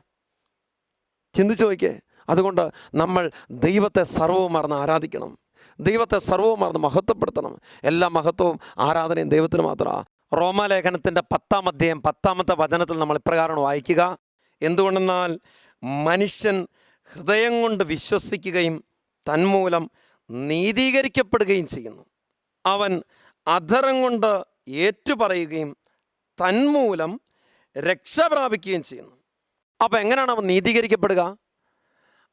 ചിന്തിച്ചു നോക്കിയേ. അതുകൊണ്ട് നമ്മൾ ദൈവത്തെ സർവവും മറന്ന് ആരാധിക്കണം. ദൈവത്തെ സർവവും മറന്ന് മഹത്വപ്പെടുത്തണം. എല്ലാ മഹത്വവും ആരാധനയും ദൈവത്തിന് മാത്രമാണ് റോമാലേഖനത്തിന്റെ പത്താം അധ്യായം പത്താമത്തെ വചനത്തിൽ നമ്മൾ ഇപ്രകാരം വായിക്കുക. എന്തുകൊണ്ടെന്നാൽ മനുഷ്യൻ ഹൃദയം കൊണ്ട് വിശ്വസിക്കുകയും തന്മൂലം നീതീകരിക്കപ്പെടുകയും ചെയ്യുന്നു. അവൻ അധരം കൊണ്ട് ഏറ്റുപറയുകയും തന്മൂലം രക്ഷ പ്രാപിക്കുകയും ചെയ്യുന്നു. അപ്പോൾ എങ്ങനെയാണ് അവൻ നീതീകരിക്കപ്പെടുക?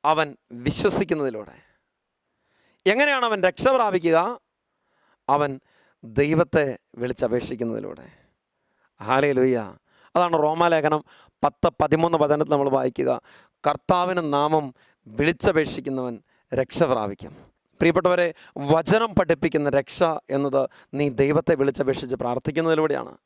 അവൻ വിശ്വസിക്കുന്നതിലൂടെ. എങ്ങനെയാണ് അവൻ രക്ഷ പ്രാപിക്കുക? അവൻ ദൈവത്തെ വിളിച്ചപേക്ഷിക്കുന്നതിലൂടെ. ഹാലേ ലൂയ്യ അതാണ് റോമാലേഖനം പത്ത് പതിമൂന്ന് പതിനെട്ട് നമ്മൾ വായിക്കുക. കർത്താവിന് നാമം വിളിച്ചപേക്ഷിക്കുന്നവൻ രക്ഷ പ്രാപിക്കും. പ്രിയപ്പെട്ടവരെ വചനം പഠിപ്പിക്കുന്ന രക്ഷ എന്നത് നീ ദൈവത്തെ വിളിച്ചപേക്ഷിച്ച് പ്രാർത്ഥിക്കുന്നതിലൂടെയാണ്.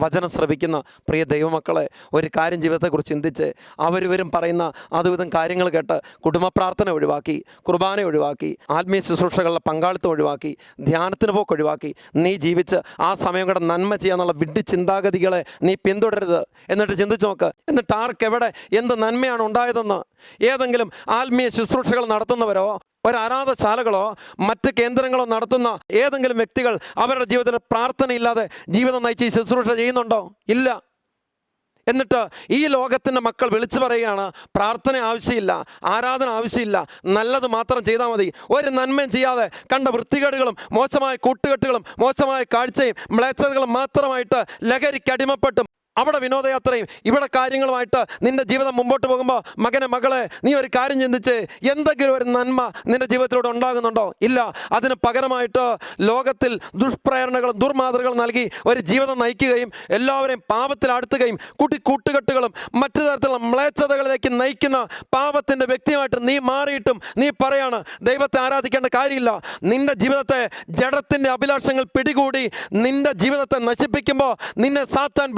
വചനം ശ്രവിക്കുന്ന പ്രിയ ദൈവമക്കളെ ഒരു കാര്യം ജീവിതത്തെക്കുറിച്ച് ചിന്തിച്ച് അവരിവരും പറയുന്ന അതുവിധം കാര്യങ്ങൾ കേട്ട് കുടുംബ പ്രാർത്ഥന ഒഴിവാക്കി കുർബാന ഒഴിവാക്കി ആത്മീയ ശുശ്രൂഷകളുടെ പങ്കാളിത്തം ഒഴിവാക്കി ധ്യാനത്തിന് പോക്ക് ഒഴിവാക്കി നീ ജീവിച്ച് ആ സമയം കൂടെ നന്മ ചെയ്യാന്നുള്ള വിഡ്ഢി ചിന്താഗതികളെ നീ പിന്തുടരുത് എന്നിട്ട് ചിന്തിച്ച് നോക്ക് എന്നിട്ട് ആർക്കെവിടെ എന്ത് നന്മയാണ് ഉണ്ടായതെന്ന്? ഏതെങ്കിലും ആത്മീയ ശുശ്രൂഷകൾ നടത്തുന്നവരോ ഒരു മറ്റ് കേന്ദ്രങ്ങളോ നടത്തുന്ന ഏതെങ്കിലും വ്യക്തികൾ അവരുടെ ജീവിതത്തിൽ പ്രാർത്ഥനയില്ലാതെ ജീവിതം നയിച്ച് ശുശ്രൂഷ ചെയ്യുന്നുണ്ടോ? ഇല്ല. എന്നിട്ട് ഈ ലോകത്തിന്റെ മക്കൾ വിളിച്ചു പറയുകയാണ് പ്രാർത്ഥന ആവശ്യമില്ല ആരാധന ആവശ്യമില്ല നല്ലത് മാത്രം ചെയ്താൽ മതി. ഒരു നന്മയും ചെയ്യാതെ കണ്ട വൃത്തികേടുകളും മോശമായ കൂട്ടുകെട്ടുകളും മോശമായ കാഴ്ചയും മ്ലേച്ഛതകളും മാത്രമായിട്ട് ലഹരിക്ക് അടിമപ്പെട്ടും. അവിടെ വിനോദയാത്രയും ഇവിടെ കാര്യങ്ങളുമായിട്ട് നിന്റെ ജീവിതം മുമ്പോട്ട് പോകുമ്പോൾ മകനെ മകളെ നീ ഒരു കാര്യം ചിന്തിച്ച് എന്തെങ്കിലും ഒരു നന്മ നിന്റെ ജീവിതത്തിലൂടെ ഉണ്ടാകുന്നുണ്ടോ? ഇല്ല. അതിന് പകരമായിട്ട് ലോകത്തിൽ ദുഷ്പ്രേരണകളും ദുർമാതൃകളും നൽകി ഒരു ജീവിതം നയിക്കുകയും എല്ലാവരെയും പാപത്തിൽ അടുത്തുകയും കുട്ടി കൂട്ടുകെട്ടുകളും മറ്റു തരത്തിലുള്ള മ്ലേച്ഛതകളിലേക്ക് നയിക്കുന്ന പാപത്തിന്റെ വ്യക്തിയുമായിട്ട് നീ മാറിയിട്ടും നീ പറയാണ് ദൈവത്തെ ആരാധിക്കേണ്ട കാര്യമില്ല. നിന്റെ ജീവിതത്തെ ജഡത്തിന്റെ അഭിലാഷങ്ങൾ പിടികൂടി നിന്റെ ജീവിതത്തെ നശിപ്പിക്കുമ്പോൾ നിന്നെ സാത്താൻ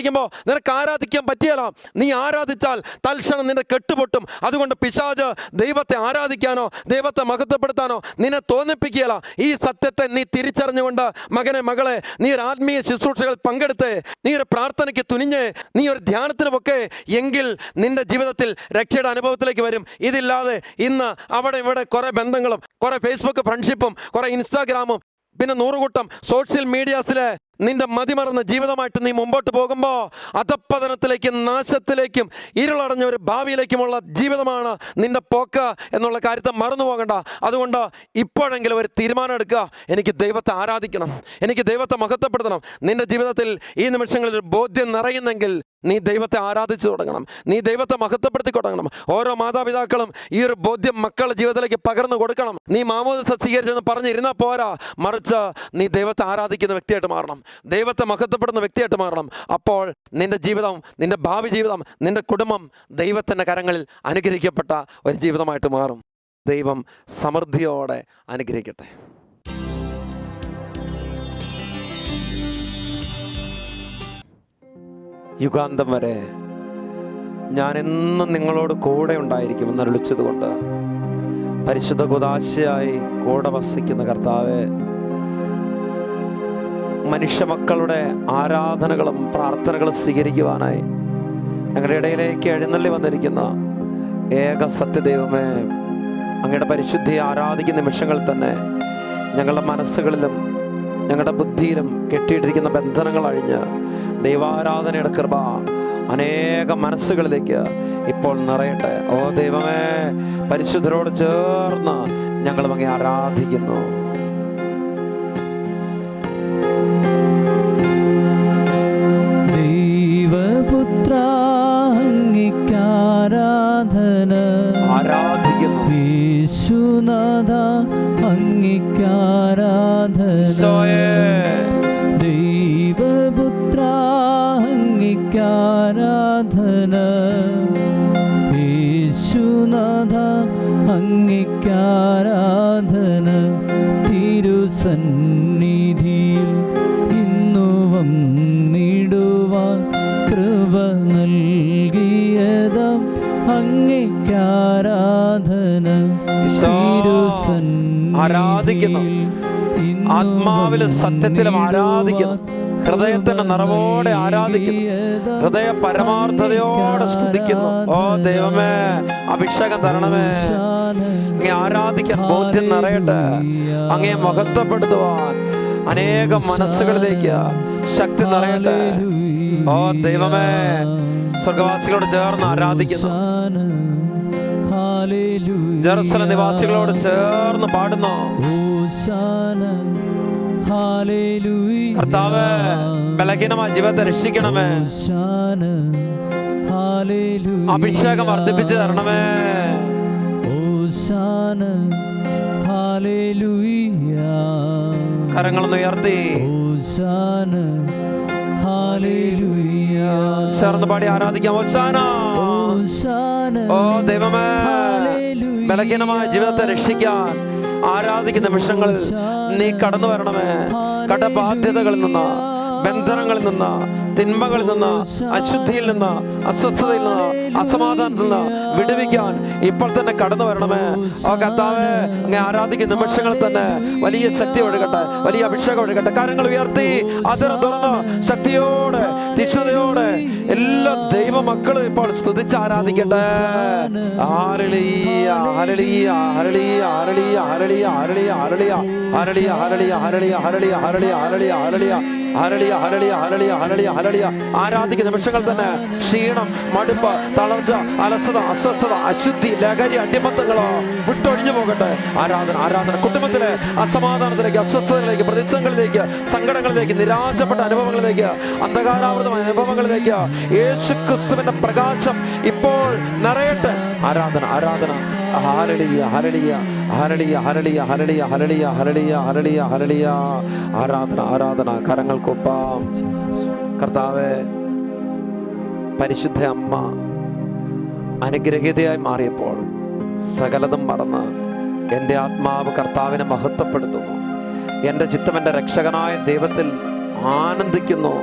ബന്ധിച്ചിട്ടിരിക്കുമ്പോൾ നിനക്ക് ആരാധിക്കാൻ പറ്റിയല്ല നീ ആരാധിച്ചാൽ തൽക്ഷണം നിന്റെ കെട്ടുപൊട്ടും അതുകൊണ്ട് പിശാജ് ദൈവത്തെ ആരാധിക്കാനോ ദൈവത്തെ മഹത്വപ്പെടുത്താനോ നിന്നെ തോന്നിപ്പിക്കുകയല്ല. ഈ സത്യത്തെ നീ തിരിച്ചറിഞ്ഞുകൊണ്ട് മകനെ മകളെ നീ ഒരു ആത്മീയ ശുശ്രൂഷകൾ പങ്കെടുത്ത് നീ ഒരു പ്രാർത്ഥനയ്ക്ക് തുനിഞ്ഞ് നീ ഒരു ധ്യാനത്തിനുമൊക്കെ എങ്കിൽ നിന്റെ ജീവിതത്തിൽ രക്ഷയുടെ അനുഭവത്തിലേക്ക് വരും. ഇതില്ലാതെ ഇന്ന് അവിടെ ഇവിടെ കുറേ ബന്ധങ്ങളും കുറേ ഫേസ്ബുക്ക് ഫ്രണ്ട്ഷിപ്പും കുറേ ഇൻസ്റ്റാഗ്രാമും പിന്നെ നൂറുകൂട്ടം സോഷ്യൽ മീഡിയാസിലെ നിന്റെ മതിമറന്ന ജീവിതമായിട്ട് നീ മുമ്പോട്ട് പോകുമ്പോൾ അധപ്പതനത്തിലേക്കും നാശത്തിലേക്കും ഇരുളടഞ്ഞ ഒരു ഭാവിയിലേക്കുമുള്ള ജീവിതമാണ് നിന്റെ പോക്ക് എന്നുള്ള കാര്യത്തെ മറന്നു പോകണ്ട. അതുകൊണ്ട് ഇപ്പോഴെങ്കിലും ഒരു തീരുമാനം എടുക്കുക. എനിക്ക് ദൈവത്തെ ആരാധിക്കണം. എനിക്ക് ദൈവത്തെ മഹത്വപ്പെടുത്തണം. നിന്റെ ജീവിതത്തിൽ ഈ നിമിഷങ്ങളിൽ ഒരു ബോധ്യം നിറയുന്നെങ്കിൽ നീ ദൈവത്തെ ആരാധിച്ചു തുടങ്ങണം. നീ ദൈവത്തെ മഹത്വപ്പെടുത്തി തുടങ്ങണം. ഓരോ മാതാപിതാക്കളും ഈ ഒരു ബോധ്യം മക്കളുടെ ജീവിതത്തിലേക്ക് പകർന്നു കൊടുക്കണം. നീ മാമോദ സജ്ജീകരിച്ചെന്ന് പറഞ്ഞിരുന്നാൽ പോരാ. മറിച്ച് നീ ദൈവത്തെ ആരാധിക്കുന്ന വ്യക്തിയായിട്ട് മാറണം. ദൈവത്തെ മഹത്വപ്പെടുന്ന വ്യക്തിയായിട്ട് മാറണം. അപ്പോൾ നിന്റെ ജീവിതം നിന്റെ ഭാവി ജീവിതം നിന്റെ കുടുംബം ദൈവത്തിന്റെ കരങ്ങളിൽ അനുഗ്രഹിക്കപ്പെട്ട ഒരു ജീവിതമായിട്ട് മാറും. ദൈവം സമൃദ്ധിയോടെ അനുഗ്രഹിക്കട്ടെ. യുഗാന്തം വരെ ഞാൻ എന്നും നിങ്ങളോട് കൂടെ ഉണ്ടായിരിക്കുമെന്ന് വിളിച്ചതുകൊണ്ട് പരിശുദ്ധ കുദാശയായി കൂടെ വസിക്കുന്ന കർത്താവെ മനുഷ്യ മക്കളുടെ ആരാധനകളും പ്രാർത്ഥനകളും സ്വീകരിക്കുവാനായി ഞങ്ങളുടെ ഇടയിലേക്ക് എഴുന്നള്ളി വന്നിരിക്കുന്ന ഏക സത്യദൈവമേ അങ്ങയുടെ പരിശുദ്ധി ആരാധിക്കുന്ന നിമിഷങ്ങളിൽ തന്നെ ഞങ്ങളുടെ മനസ്സുകളിലും ഞങ്ങളുടെ ബുദ്ധിയിലും കെട്ടിയിട്ടിരിക്കുന്ന ബന്ധനങ്ങൾ അഴിഞ്ഞ് ദൈവാരാധനയുടെ കൃപ അനേക മനസ്സുകളിലേക്ക് ഇപ്പോൾ നിറയട്ടെ. ഓ ദൈവമേ പരിശുദ്ധരോട് ചേർന്ന് ഞങ്ങൾ അങ്ങേ ആരാധിക്കുന്നു. അങ്ങിക്കാരാധന ദൈവപുത്ര അങ്ങിക്കാരാധന യേശുനാഥ അങ്ങിക്കാരാധന തിരുസന്നിധിയിൽ ഇന്നു വന്നിടുവാൻ കൃപ നൽകിയതാം അങ്ങിക്കാരാധന ഈശോ, ആരാധിക്കുന്നു. ആത്മാവിലും സത്യത്തിലും ആരാധിക്കുന്നു. ഹൃദയത്തിന്റെ നിറവോടെ ആരാധിക്കുന്നു. ഹൃദയ പരമാർത്ഥതയോടെ സ്തുതിക്കുന്നു. ഓ ദൈവമേ അഭിഷേകം തരണമേ. അങ്ങേ ആരാധിക്കാൻ ബോധ്യം നിറയട്ടെ. അങ്ങേ മഹത്വപ്പെടുത്തുവാൻ അനേകം മനസ്സുകളിലേക്ക് ശക്തി നിറയട്ടെ. ഓ ദൈവമേ സ്വർഗവാസികളോട് ചേർന്ന് ആരാധിക്കുന്നു. ജെറുസലം നിവാസികളോട് ചേർന്ന് പാടുന്നു. കർത്താവ് ബലഹീനമായ ജീവിതത്തെ രക്ഷിക്കണമേ. അഭിഷേകം വർദ്ധിപ്പിച്ചു തരണമേ. കരങ്ങളൊന്ന് ഉയർത്തി. ചേർന്ന് പാടി ആരാധിക്കാം. ഓ ദൈവമേ. ബലഹീനമായ ജീവിതത്തെ രക്ഷിക്കാൻ ആരാധിക്കുന്ന നിമിഷങ്ങളിൽ നീ കടന്നു വരണമേ. കടബാധ്യതകളിൽ നിന്ന് ബന്ധനങ്ങളിൽ നിന്ന് തിന്മകളിൽ നിന്ന് അശുദ്ധിയിൽ നിന്ന് അസ്വസ്ഥതയിൽ നിന്ന് അസമാധാനത്തിൽ നിന്ന് വിടുവിക്കാൻ ഇപ്പോൾ തന്നെ കടന്നു വരണമേ ഓ കർത്താവേ അങ്ങ് ആരാധിക്കുന്ന നിമിഷങ്ങളിൽ തന്നെ വലിയ ശക്തി ഒഴുകട്ടെ വലിയ അഭിഷേകം ഒഴുകട്ടെ കാര്യങ്ങൾ ഉയർത്തി അതിരം തുറന്ന് ശക്തിയോടെ തീക്ഷണതയോടെ എല്ലാ ദൈവ മക്കളും ഇപ്പോൾ സ്തുതിച്ച് ആരാധിക്കട്ടെ ആരളിയ ആരളിയ ആരളിയ ആരളിയ ആരളിയ hallelujah, hallelujah, hallelujah, hallelujah, hallelujah, hallelujah, hallelujah, hallelujah, hallelujah, hallelujah, ഹരളിയ ഹരളിയ ഹരളിയ ഹരളിയ. ആരാധിക്കുന്ന നിമിഷങ്ങൾ തന്നെ ക്ഷീണം മടുപ്പ് തളർച്ച അലസത അസ്വസ്ഥത അശുദ്ധി ലഹരി അടിമത്തങ്ങളോ വിട്ടൊഴിഞ്ഞു പോകട്ടെ. ആരാധന ആരാധന. കുടുംബത്തിലെ അസമാധാനത്തിലേക്ക് അസ്വസ്ഥതകളിലേക്ക് പ്രതിസന്ധികളിലേക്ക് സങ്കടങ്ങളിലേക്ക് നിരാശപ്പെട്ട അനുഭവങ്ങളിലേക്ക് അന്ധകാരാവൃതമായ അനുഭവങ്ങളിലേക്ക് യേശു ക്രിസ്തുവിന്റെ പ്രകാശം ഇപ്പോൾ നിറയട്ടെ. ആരാധന ആരാധന. ഹരളിയ ഹരളിയ ഹരളിയ ഹരളിയ ഹരളിയ ഹരളിയ ഹരളിയ ഹരളിയ ഹരളിയ ആരാധന ആരാധന കരങ്ങൾക്കൊപ്പം. കർത്താവെ പരിശുദ്ധ അമ്മ അനുഗ്രഹീതയായി മാറിയപ്പോൾ സകലതും മറന്ന് എന്റെ ആത്മാവ് കർത്താവിനെ മഹത്വപ്പെടുത്തുന്നു. എന്റെ ചിത്തം എന്റെ രക്ഷകനായ ദൈവത്തിൽ ആനന്ദിക്കുന്നു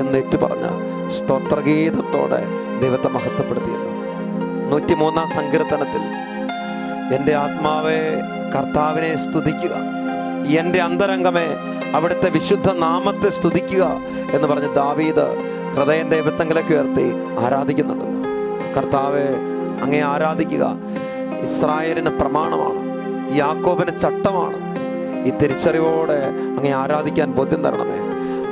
എന്ന് ഏറ്റുപറഞ്ഞ് സ്തോത്രഗീതത്തോടെ ദൈവത്തെ മഹത്വപ്പെടുത്തിയല്ലോ. നൂറ്റിമൂന്നാം സങ്കീർത്തനത്തിൽ എന്റെ ആത്മാവെ കർത്താവിനെ സ്തുതിക്കുക. എന്റെ അന്തരംഗമേ അവിടുത്തെ വിശുദ്ധ നാമത്തെ സ്തുതിക്കുക എന്ന് പറഞ്ഞ് ദാവീദ് ഹൃദയം ദൈവത്തെങ്കിലേക്ക് ഉയർത്തി ആരാധിക്കുന്നുണ്ട്. കർത്താവെ അങ്ങേ ആരാധിക്കുക. ഇസ്രായേലിന് പ്രമാണമാണ് യാക്കോബിന് ചട്ടമാണ്. ഈ തിരിച്ചറിവോടെ അങ്ങേ ആരാധിക്കാൻ ബോധ്യം തരണമേ.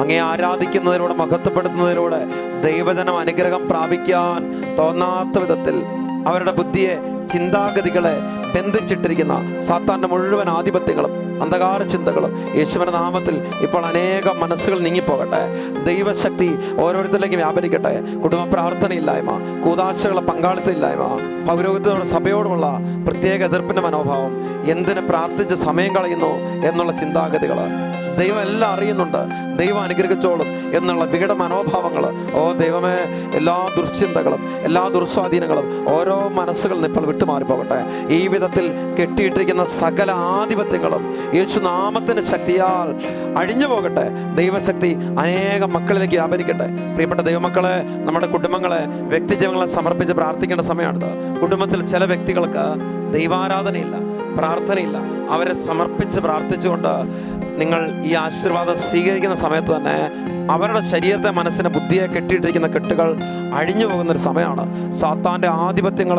അങ്ങേ ആരാധിക്കുന്നതിലൂടെ മഹത്വപ്പെടുത്തുന്നതിലൂടെ ദൈവജനം അനുഗ്രഹം പ്രാപിക്കാൻ തോന്നാത്ത വിധത്തിൽ അവരുടെ ബുദ്ധിയെ ചിന്താഗതികളെ ബന്ധിച്ചിട്ടിരിക്കുന്ന സാത്താന്റെ മുഴുവൻ ആധിപത്യങ്ങളും അന്ധകാര ചിന്തകളും യേശുവിന്റെ നാമത്തിൽ ഇപ്പോൾ അനേകം മനസ്സുകൾ നീങ്ങിപ്പോകട്ടെ. ദൈവശക്തി ഓരോരുത്തരിലേക്ക് വ്യാപരിക്കട്ടെ. കുടുംബ പ്രാർത്ഥനയില്ലായ്മ കൂതാശകളുടെ പങ്കാളിത്തമില്ലായ്മ പൗരോഹിത്യത്തോട് സഭയോടുമുള്ള പ്രത്യേക എതിർപ്പിന്റെ മനോഭാവം എന്തിന് പ്രാർത്ഥിച്ച് സമയം കളയുന്നു എന്നുള്ള ചിന്താഗതികൾ ദൈവം എല്ലാം അറിയുന്നുണ്ട്. ദൈവം അനുഗ്രഹിച്ചോളും എന്നുള്ള വികട മനോഭാവങ്ങൾ ഓ ദൈവമേ എല്ലാ ദുർചിന്തകളും എല്ലാ ദുർസ്വാധീനങ്ങളും ഓരോ മനസ്സുകളിൽ ഇപ്പോൾ വിട്ടുമാറിപ്പോകട്ടെ ഈ വിധത്തിൽ കെട്ടിയിട്ടിരിക്കുന്ന സകല ആധിപത്യങ്ങളും യേശുനാമത്തിന് ശക്തിയാൽ അഴിഞ്ഞു പോകട്ടെ. ദൈവശക്തി അനേകം മക്കളിലേക്ക് വ്യാപരിക്കട്ടെ. പ്രിയപ്പെട്ട ദൈവമക്കളെ നമ്മുടെ കുടുംബങ്ങളെ വ്യക്തിജീവങ്ങളെ സമർപ്പിച്ച് പ്രാർത്ഥിക്കേണ്ട സമയമാണിത്. കുടുംബത്തിൽ ചില വ്യക്തികൾക്ക് ദൈവാരാധനയില്ല. പ്രാർത്ഥനയില്ല. അവരെ സമർപ്പിച്ച് പ്രാർത്ഥിച്ചുകൊണ്ട് നിങ്ങൾ ഈ ആശീർവാദം സ്വീകരിക്കുന്ന സമയത്ത് തന്നെ അവരുടെ ശരീരത്തെ മനസ്സിനെ ബുദ്ധിയെ കെട്ടിയിട്ടിരിക്കുന്ന കെട്ടുകൾ അഴിഞ്ഞു പോകുന്ന ഒരു സമയമാണ്. സാത്താന്റെ ആധിപത്യങ്ങൾ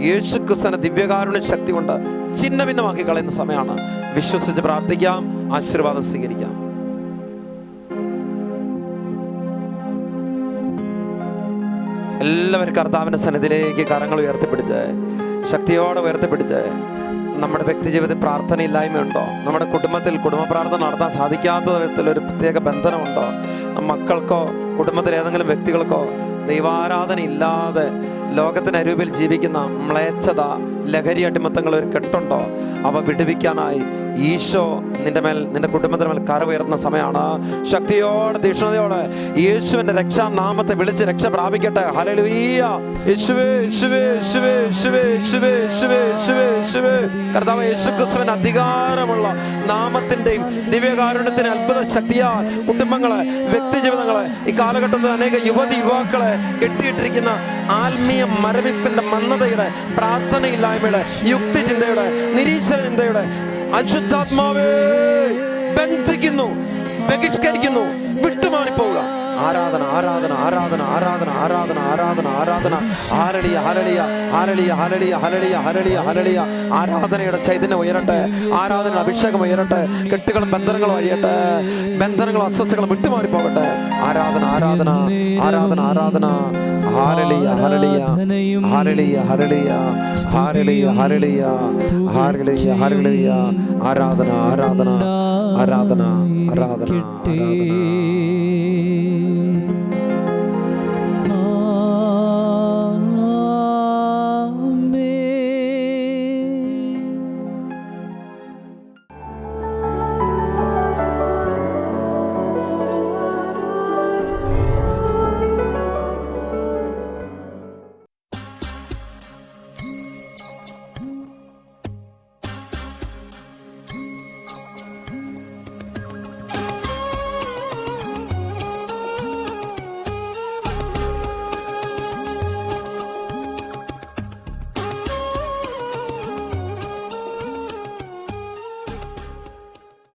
യേശു ക്രിസ്തന ദിവ്യകാരുണ്യ ശക്തി കൊണ്ട് ചിന്ന ഭിന്നമാക്കി കളയുന്ന സമയമാണ്. വിശ്വസിച്ച് പ്രാർത്ഥിക്കാം ആശീർവാദം സ്വീകരിക്കാം. എല്ലാവരും കർത്താവിന്റെ സന്നിധിയിലേക്ക് കരങ്ങൾ ഉയർത്തിപ്പിടിച്ച് ശക്തിയോടെ ഉയർത്തിപ്പിടിച്ച് നമ്മുടെ വ്യക്തി ജീവിതത്തിൽ പ്രാർത്ഥനയില്ലായ്മയുണ്ടോ? നമ്മുടെ കുടുംബത്തിൽ കുടുംബ പ്രാർത്ഥന നടത്താൻ സാധിക്കാത്ത വിധത്തിൽ ഒരു പ്രത്യേക ബന്ധനമുണ്ടോ? മക്കൾക്കോ കുടുംബത്തിലെ ഏതെങ്കിലും വ്യക്തികൾക്കോ ദൈവാരാധന ഇല്ലാതെ ലോകത്തിന് അരൂപിൽ ജീവിക്കുന്ന മ്ലേച്ഛത ലഹരി അടിമത്തങ്ങൾ ഒരു കെട്ടുണ്ടോ? അവ വിടുവിക്കാനായി ഈശോ നിന്റെ മേൽ നിന്റെ കുടുംബത്തിന് മേൽ കരവുയർന്ന സമയമാണ്. ശക്തിയോടെ യേശുവിന്റെ രക്ഷാ നാമത്തെ വിളിച്ച് രക്ഷ പ്രാപിക്കട്ടെ. ഹല്ലേലൂയ യേശുവേ യേശുവേ യേശുവേ യേശുവേ യേശുവേ യേശുവേ യേശുവേ യേശുവേ. കർത്താവ് യേശു ക്രിസ്തുവിന് അധികാരമുള്ള നാമത്തിന്റെയും ദിവ്യകാരുണ്യത്തിന് അത്ഭുത ശക്തിയാൽ കുടുംബങ്ങളെ വ്യക്തി ജീവിതങ്ങളെ ഈ കാലഘട്ടത്തിൽ അനേക യുവതി യുവാക്കളെ കെട്ടിയിട്ടിരിക്കുന്ന ആത്മീയ മരവിപ്പിന്റെ മന്ദതയുടെ പ്രാർത്ഥനയില്ലായ്മയുടെ യുക്തി ചിന്തയുടെ നിരീശ്വര ചിന്തയുടെ അശുദ്ധാത്മാവേ ബന്ധിക്കുന്നു ബഹിഷ്കരിക്കുന്നു വിട്ടുമാറിപ്പോവുക. ആരാധന ആരാധന ആരാധന ആരാധന ആരാധന ആരാധന ആരാധന ആരളിയ ഹരളിയ ഹരളിയ ഹരളിയ ഹരളിയ ഹരളിയ ഹരളിയ ആരാധനയുടെ ചൈതന്യം ഉയരട്ടെ ആരാധന അഭിഷേകം ഉയരട്ടെ കെട്ടുകളും ബന്ധനങ്ങളും അഴിയട്ടെ ബന്ധനങ്ങളും അസ്വസ്ഥകളും വിട്ടുമാറിപ്പോകട്ടെ ആരാധന ആരാധന ആരാധന ആരാധന ഹാരളിയ ഹരളിയ ഹരളിയ ഹരളിയ ഹാരളിയ ഹരളിയ ഹാരളിയ ഹരളിയ ആരാധന ആരാധന ആരാധന ആരാധന ആരാധന